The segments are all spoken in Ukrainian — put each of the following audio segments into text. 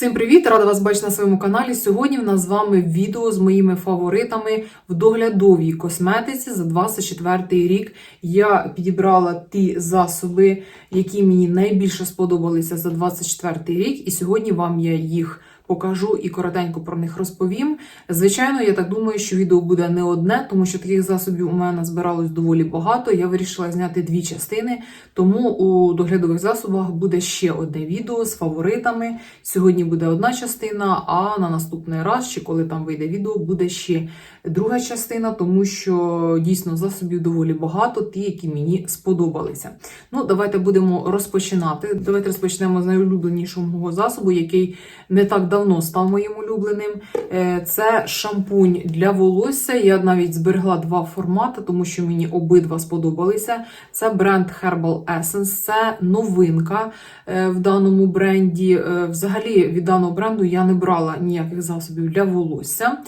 Всім привіт! Рада вас бачити на своєму каналі. Сьогодні в нас з вами відео з моїми фаворитами в доглядовій косметиці за 24 рік. Я підібрала ті засоби, які мені найбільше сподобалися за 24 рік, і сьогодні вам я їх покажу і коротенько про них розповім. Звичайно, я так думаю, що відео буде не одне, тому що таких засобів у мене збиралось доволі багато. Я вирішила зняти дві частини, тому у доглядових засобах буде ще одне відео з фаворитами. Сьогодні буде одна частина, а на наступний раз, чи коли там вийде відео, буде ще друга частина, тому що дійсно засобів доволі багато, ті, які мені сподобалися. Ну, давайте будемо розпочинати. Давайте розпочнемо з найулюбленішого мого засобу, який не так давно став моїм улюбленим. Е, Це шампунь для волосся. Я навіть зберегла два формати, тому що мені обидва сподобалися. Це бренд Herbal Essence, це новинка е, в даному бренді. Е, Взагалі від даного бренду я не брала ніяких засобів для волосся.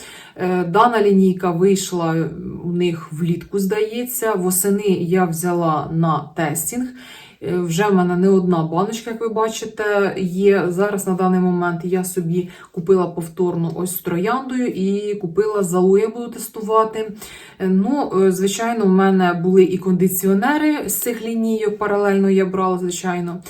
Дана лінійка вийшла у них влітку, здається. Восени я взяла на тестінг. Е, Вже в мене не одна баночка, як ви бачите, є. Зараз на даний момент я собі купила повторну ось з трояндою і купила залу, я буду тестувати. Е, Ну, е, звичайно, в мене були і кондиціонери з цих лінійок, паралельно я брала, звичайно.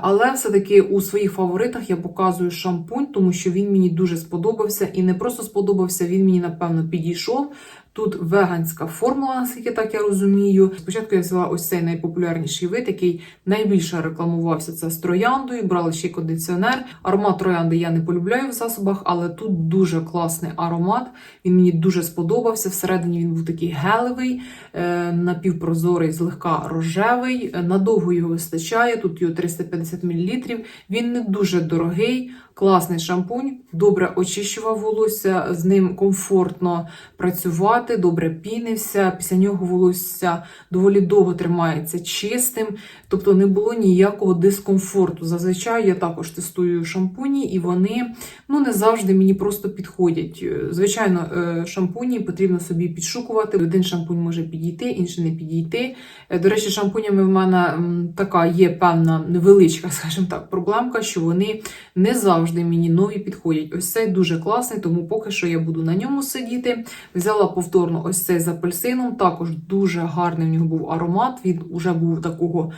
Але все-таки у своїх фаворитах я показую шампунь, тому що він мені дуже сподобався. І не просто сподобався, він мені, напевно, підійшов. Тут веганська формула, наскільки так я розумію. Спочатку я взяла ось цей найпопулярніший вид, який найбільше рекламувався це з трояндою. Брала ще й кондиціонер. Аромат троянди я не полюбляю в засобах, але тут дуже класний аромат. Він мені дуже сподобався. Всередині він був такий гелевий, е, напівпрозорий, злегка рожевий. Надовго його вистачає. Тут його 350 мл. Він не дуже дорогий. Класний шампунь, добре очищував волосся, з ним комфортно працювати, добре пінився. Після нього волосся доволі довго тримається чистим, тобто не було ніякого дискомфорту. Зазвичай я також тестую шампуні, і вони ну не завжди мені просто підходять. Е, Звичайно, е, шампуні потрібно собі підшукувати. Один шампунь може підійти, інший не підійти. Е, До речі, шампунями в мене така є певна невеличка, скажімо так, проблемка, що вони не завжди мені нові підходять. Ось цей дуже класний, тому поки що я буду на ньому сидіти. Взяла повторно ось цей з апельсином. Також дуже гарний в нього був аромат. Він вже був такого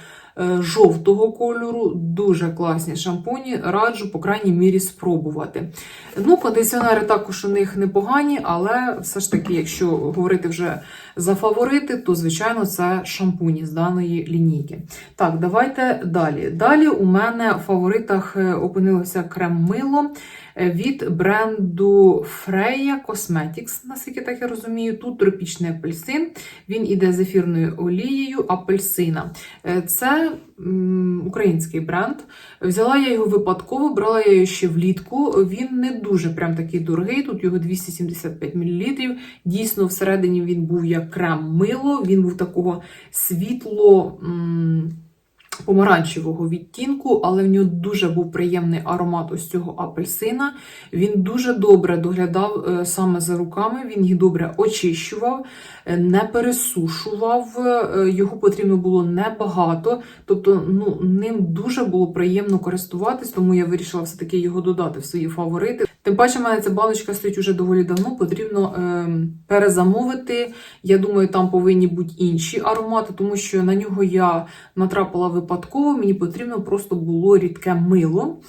жовтого кольору. Дуже класні шампуні. Раджу, по крайній мірі, спробувати. Ну, кондиціонери також у них непогані, але все ж таки, якщо говорити вже за фаворити, то, звичайно, це шампуні з даної лінійки. Так, давайте далі. Далі у мене в фаворитах е, опинилося крем-мило е, від бренду Freya Cosmetics, наскільки так я розумію. Тут тропічний апельсин, він іде з ефірною олією апельсина. Е, Це український бренд. Взяла я його випадково, брала я його ще влітку. Він не дуже прям такий дорогий, тут його 275 мл. Дійсно, всередині він був як крем-мило, він був такого світло. м, Помаранчевого відтінку, але в нього дуже був приємний аромат ось цього апельсина. Він дуже добре доглядав е, саме за руками, він їх добре очищував, е, не пересушував, е, його потрібно було небагато. Тобто, ну, ним дуже було приємно користуватись, тому я вирішила все-таки його додати в свої фаворити. Тим паче, в мене ця баночка стоїть уже доволі давно, потрібно е, перезамовити. Я думаю, там повинні бути інші аромати, тому що на нього я натрапила випадково, мені потрібно просто було рідке мило.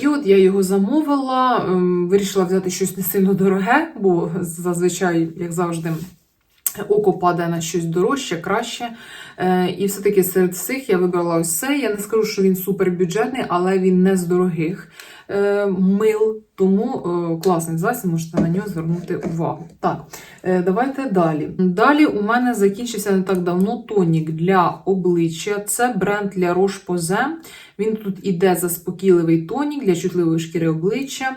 І от я його замовила, ем, вирішила взяти щось не сильно дороге, бо зазвичай, як завжди, око падає на щось дорожче, краще. Е, І все-таки серед всіх я вибрала ось цей. Я не скажу, що він супербюджетний, але він не з дорогих е, мил. Тому е, класний засіб, можете на нього звернути увагу. Так, давайте далі. Далі у мене закінчився не так давно тонік для обличчя. Це бренд для Roche-Posay. Він тут іде заспокійливий тонік для чутливої шкіри обличчя.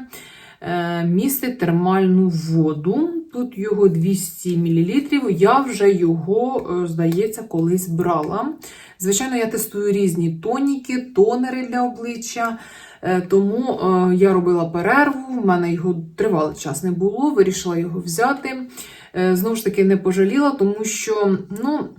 Е, Містить термальну воду. Тут його 200 мл. Я вже його, е, здається, колись брала. Звичайно, я тестую різні тоніки, тонери для обличчя. Е, Тому я робила перерву, в мене його тривалий час не було, вирішила його взяти. Знову ж таки, не пожаліла, тому що, ну.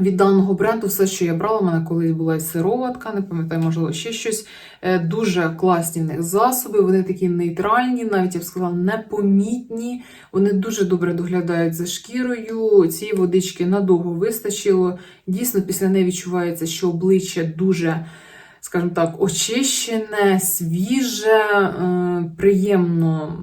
Від даного бренду все, що я брала, у мене колись була і сироватка, не пам'ятаю, можливо, ще щось. Е, Дуже класні в них засоби, вони такі нейтральні, навіть я б сказала, непомітні. Вони дуже добре доглядають за шкірою. Цієї водички надовго вистачило. Дійсно, після неї відчувається, що обличчя дуже, скажімо так, очищене, свіже, е, приємно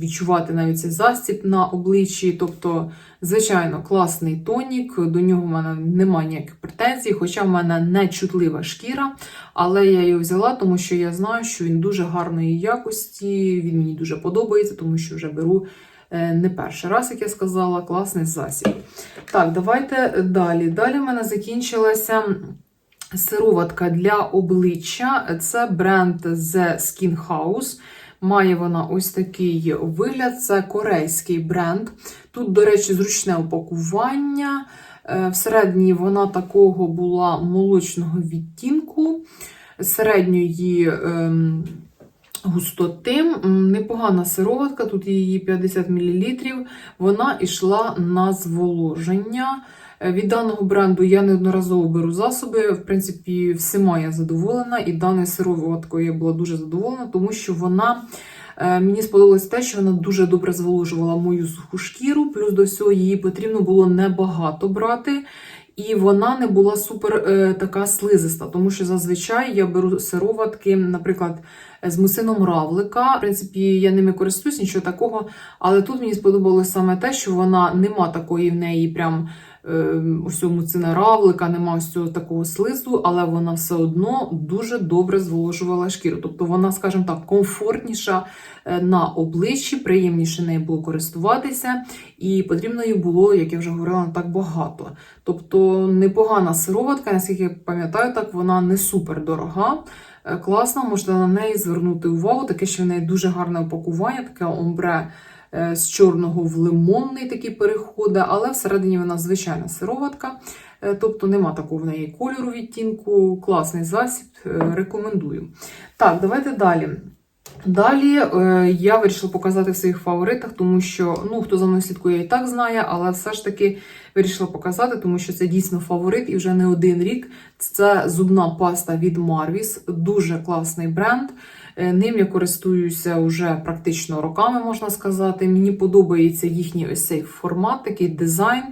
відчувати навіть цей застіб на обличчі. Тобто, звичайно, класний тонік. До нього в мене немає ніяких претензій, хоча в мене не чутлива шкіра. Але я його взяла, тому що я знаю, що він дуже гарної якості. Він мені дуже подобається, тому що вже беру е, не перший раз, як я сказала, класний засіб. Так, давайте далі. Далі в мене закінчилася. Сироватка для обличчя це бренд The Skin House. Має вона ось такий вигляд, це корейський бренд. Тут, до речі, зручне упакування. Е, Всередині вона такого була молочного відтінку, середньої ем, густоти. Непогана сироватка, тут її 50 мл. Вона йшла на зволоження. Е, Від даного бренду я неодноразово беру засоби. В принципі, всіма я задоволена, і даною сироваткою я була дуже задоволена, тому що вона. е, Мені сподобалось те, що вона дуже добре зволожувала мою суху шкіру, плюс до всього її потрібно було небагато брати, і вона не була супер е, така слизиста, тому що зазвичай я беру сироватки, наприклад, з мусином равлика. В принципі, я ними користуюсь, нічого такого. Але тут мені сподобалось саме те, що вона нема такої в неї прям е, ось цього муцина равлика, нема ось цього такого слизу, але вона все одно дуже добре зволожувала шкіру. Тобто вона, скажімо так, комфортніша е, на обличчі, приємніше нею було користуватися, і потрібно їй було, як я вже говорила, не так багато. Тобто непогана сироватка, наскільки я пам'ятаю, так вона не супер дорога. Е, Класна, можете на неї звернути увагу. Таке, що в неї дуже гарне упакування, таке омбре з чорного в лимонний такий переходить, але всередині вона звичайна сироватка. Е, Тобто нема такого в неї кольору відтінку. Класний засіб, е, рекомендую. Так, давайте далі. Далі е, я вирішила показати в своїх фаворитах, тому що ну хто за мною слідкує і так знає, але все ж таки вирішила показати, тому що це дійсно фаворит і вже не один рік. Це зубна паста від Marvis, дуже класний бренд. Е, Ним я користуюся вже практично роками, можна сказати. Мені подобається їхній ось цей формат, такий дизайн.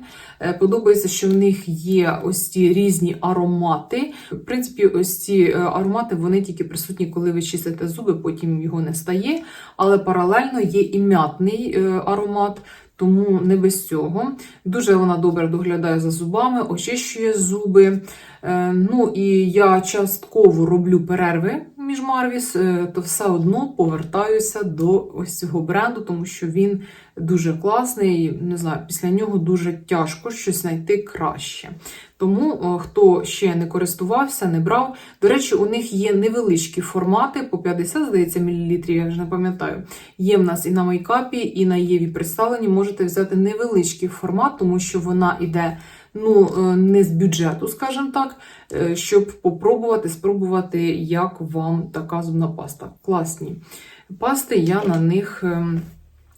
Е, Подобається, що в них є ось ці різні аромати. В принципі, ось ці е, аромати вони тільки присутні, коли ви чистите зуби, потім його не стає. Але паралельно є і м'ятний аромат. Тому не без цього. Дуже вона добре доглядає за зубами, очищує зуби. Е, Ну і я частково роблю перерви між Марвіс, е, то все одно повертаюся до ось цього бренду, тому що він дуже класний. Не знаю, після нього дуже тяжко щось знайти краще. Тому е, хто ще не користувався, не брав. До речі, у них є невеличкі формати по 50, здається, мілілітрів, я вже не пам'ятаю. Є в нас і на мейкапі, і на Єві представлені. Можете взяти невеличкий формат, тому що вона іде ну, е, не з бюджету, скажімо так, е, щоб попробувати, спробувати, як вам така зубна паста. Класні пасти, я на них. ем,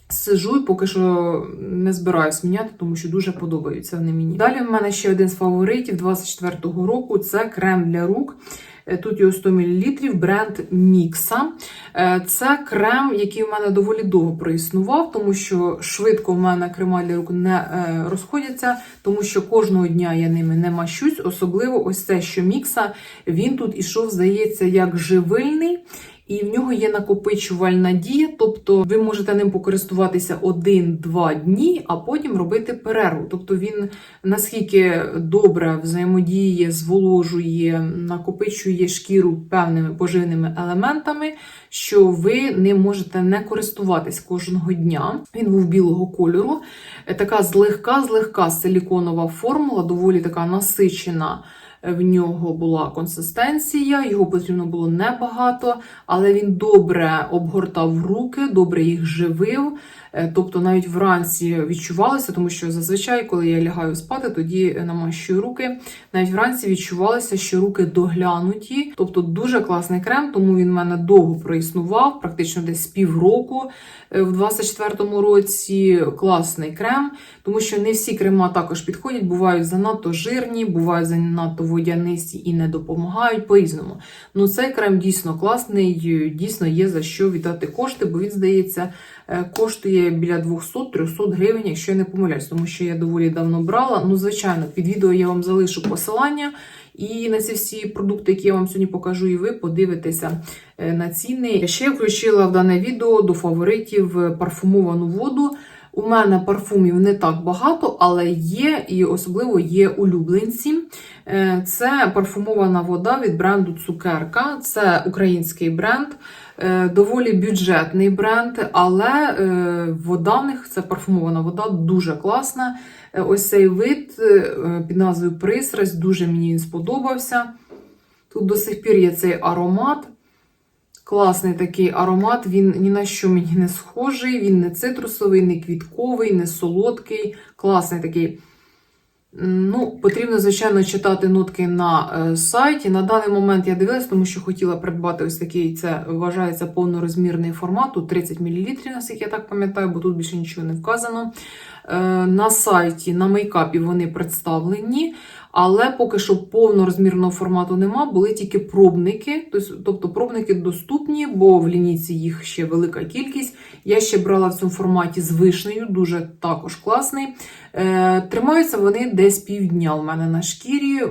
Сижу і поки що не збираюсь міняти, тому що дуже подобаються вони мені. Далі в мене ще один з фаворитів 24-го року це крем для рук. Е, Тут його 100 мл, бренд Мікса. Е, Це крем, який в мене доволі довго проіснував, тому що швидко в мене крема для рук не е, розходяться, тому що кожного дня я ними не мащусь. Особливо ось це, що мікса, він тут ішов, здається, як живильний. І в нього є накопичувальна дія, тобто ви можете ним покористуватися один-два дні, а потім робити перерву. Тобто він наскільки добре взаємодіє, зволожує, накопичує шкіру певними поживними елементами, що ви ним можете не користуватись кожного дня. Він був білого кольору. Е, Така злегка-злегка силіконова формула, доволі така насичена. В нього була консистенція, його потрібно було небагато, але він добре обгортав руки, добре їх живив. Е, Тобто навіть вранці відчувалося, тому що зазвичай, коли я лягаю спати, тоді намащую руки. Навіть вранці відчувалося, що руки доглянуті. Тобто дуже класний крем, тому він в мене довго проіснував, практично десь півроку е, в 24-му році. Класний крем, тому що не всі крема також підходять, бувають занадто жирні, бувають занадто водянисті і не допомагають по-різному. Ну цей крем дійсно класний, дійсно є за що віддати кошти, бо він здається. е, Біля 200-300 гривень, якщо я не помиляюсь, тому що я доволі давно брала. Ну, звичайно, під відео я вам залишу посилання. І на ці всі продукти, які я вам сьогодні покажу, і ви подивитеся е, на ціни. Ще включила в дане відео до фаворитів е, парфумовану воду. У мене парфумів не так багато, але є, і особливо є улюбленці. Е, Це парфумована вода від бренду Цукерка. Це український бренд, е, доволі бюджетний бренд, але е, вода в них це парфумована вода, дуже класна. Ось цей вид під назвою Пристрасть, дуже мені він сподобався. Тут до сих пір є цей аромат. Класний такий аромат, він ні на що мені не схожий, він не цитрусовий, не квітковий, не солодкий. Класний такий. Ну, потрібно, звичайно, читати нотки на е, сайті. На даний момент я дивилась, тому що хотіла придбати ось такий, це вважається повнорозмірний формат, тут 30 мл, наскільки я так пам'ятаю, бо тут більше нічого не вказано. Е, На сайті, на мейкапі вони представлені, але поки що повнорозмірного формату нема, були тільки пробники. Тобто пробники доступні, бо в лінійці їх ще велика кількість. Я ще брала в цьому форматі з вишнею, дуже також класний. Е, Тримаються вони десь півдня у мене на шкірі.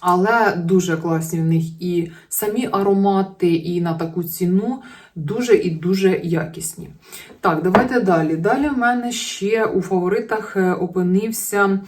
Але дуже класні в них і самі аромати, і на таку ціну дуже і дуже якісні. Так, давайте далі. Далі в мене ще у фаворитах е, опинився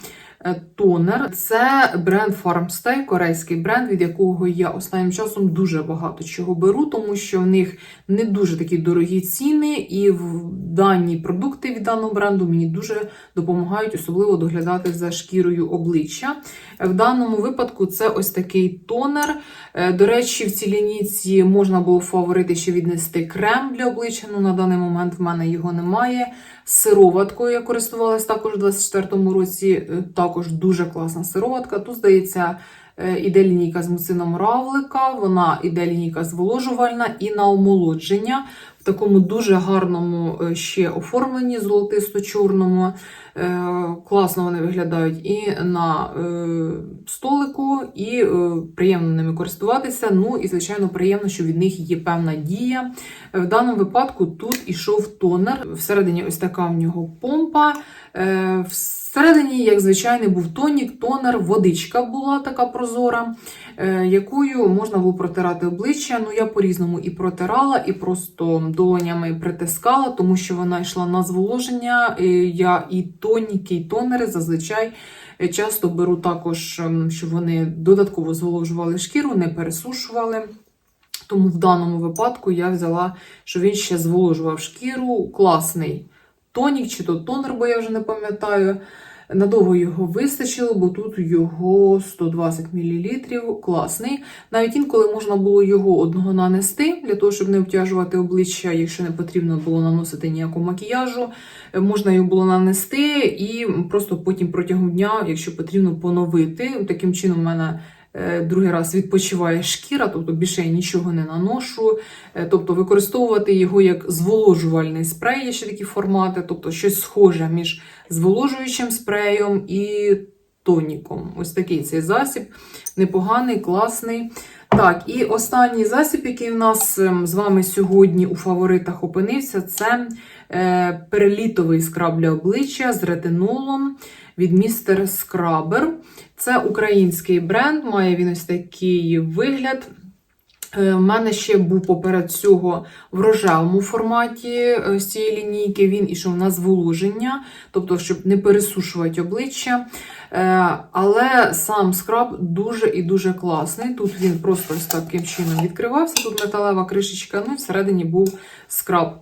тонер. Це бренд Farmstay, корейський бренд, від якого я останнім часом дуже багато чого беру, тому що в них не дуже такі дорогі ціни, і в дані продукти від даного бренду мені дуже допомагають, особливо доглядати за шкірою обличчя. В даному випадку це ось такий тонер. Е, До речі, в цій лінійці можна було фаворити ще віднести крем для обличчя. Ну на даний момент в мене його немає. Сироваткою я користувалась також у 24-му році. Е, Також дуже класна сироватка. Тут, здається, е, іде лінійка з муцином равлика, вона іде лінійка зволожувальна і на омолодження. Такому дуже гарному е, ще оформленні золотисто-чорному. Е, Класно вони виглядають і на е, столику, і приємно ними користуватися. Ну і, звичайно, приємно, що від них є певна дія. В даному випадку тут ішов тонер. Всередині ось така в нього помпа. Всередині, як звичайний, був тонік, тонер, водичка була така прозора, якою можна було протирати обличчя. Ну, я по-різному і протирала, і просто долонями притискала, тому що вона йшла на зволоження. Я і тоніки, і тонери зазвичай е, часто беру також, ем, щоб вони додатково зволожували шкіру, не пересушували. Тому в даному випадку я взяла, що він ще зволожував шкіру. Класний тонік чи то тонер, бо я вже не пам'ятаю. Надовго його вистачило, бо тут його 120 мл. Класний. Навіть інколи можна було його одного нанести, для того, щоб не обтяжувати обличчя, якщо не потрібно було наносити ніякого макіяжу. Е, Можна його було нанести і просто потім протягом дня, якщо потрібно, поновити. Таким чином, у мене другий раз відпочиває шкіра, тобто більше я нічого не наношу. Е, Тобто використовувати його як зволожувальний спрей, є ще такі формати, тобто щось схоже між зволожуючим спреєм і тоніком. Ось такий цей засіб. Непоганий, класний. Так, і останній засіб, який в нас ем, з вами сьогодні у фаворитах опинився, це е, перелітовий скраб для обличчя з ретинолом від Mr. Scrubber. Це український бренд, має він ось такий вигляд. Е, У мене ще був поперед цього в рожевому форматі е, з цієї лінійки. Він ішов на зволоження, тобто, щоб не пересушувати обличчя. Е, Але сам скраб дуже і дуже класний. Тут він просто ось таким чином відкривався. Тут металева кришечка, ну і всередині був скраб.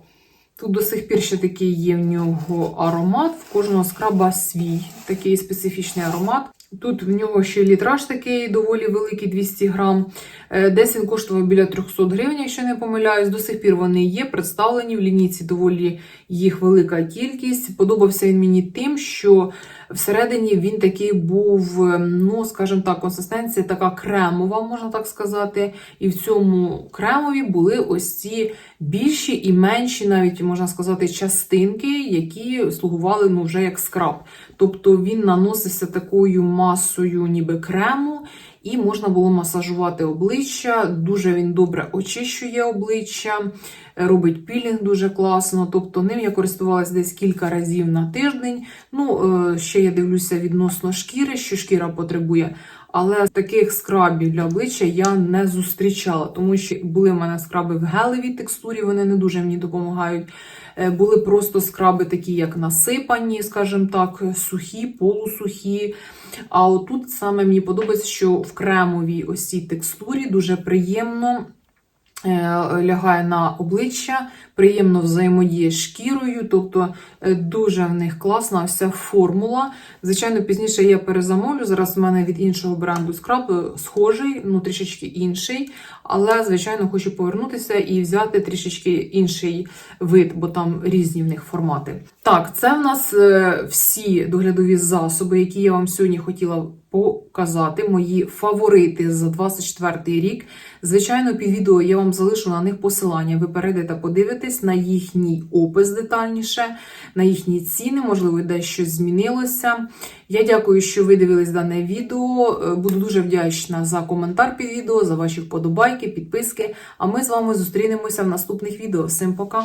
Тут до сих пір ще такий є в нього аромат. В кожного скраба свій такий специфічний аромат. Тут в нього ще літраж такий доволі великий, 200 грам. Е, Десь він коштував біля 300 гривень, якщо не помиляюсь. До сих пір вони є представлені в лінійці. Доволі їх велика кількість. Подобався він мені тим, що всередині він такий був, е, ну скажімо так, консистенція така кремова, можна так сказати. І в цьому кремові були ось ці більші і менші, навіть можна сказати, частинки, які слугували ну, вже як скраб. Тобто він наносився такою масою, ніби крему, і можна було масажувати обличчя. Дуже він добре очищує обличчя, робить пілінг дуже класно. Тобто ним я користувалася десь кілька разів на тиждень. Ну, е, ще я дивлюся відносно шкіри, що шкіра потребує. Але таких скрабів для обличчя я не зустрічала, тому що були в мене скраби в гелевій текстурі, вони не дуже мені допомагають. Е, Були просто скраби такі, як насипані, скажімо так, сухі, полусухі. А отут саме мені подобається, що в кремовій ось цій текстурі дуже приємно лягає на обличчя, приємно взаємодіє з шкірою, тобто е, дуже в них класна ця формула. Звичайно, пізніше я перезамовлю. Зараз в мене від іншого бренду скраб е, схожий, ну трішечки інший. Але, звичайно, хочу повернутися і взяти трішечки інший вид, бо там різні в них формати. Так, це в нас е, всі доглядові засоби, які я вам сьогодні хотіла показати. Мої фаворити за 24 рік. Звичайно, під відео я вам залишу на них посилання. Ви перейдете, подивитесь на їхній опис детальніше, на їхні ціни, можливо, десь щось змінилося. Я дякую, що ви дивились дане відео. Е, Буду дуже вдячна за коментар під відео, за ваші вподобайки, підписки. А ми з вами зустрінемося в наступних відео. Всім пока!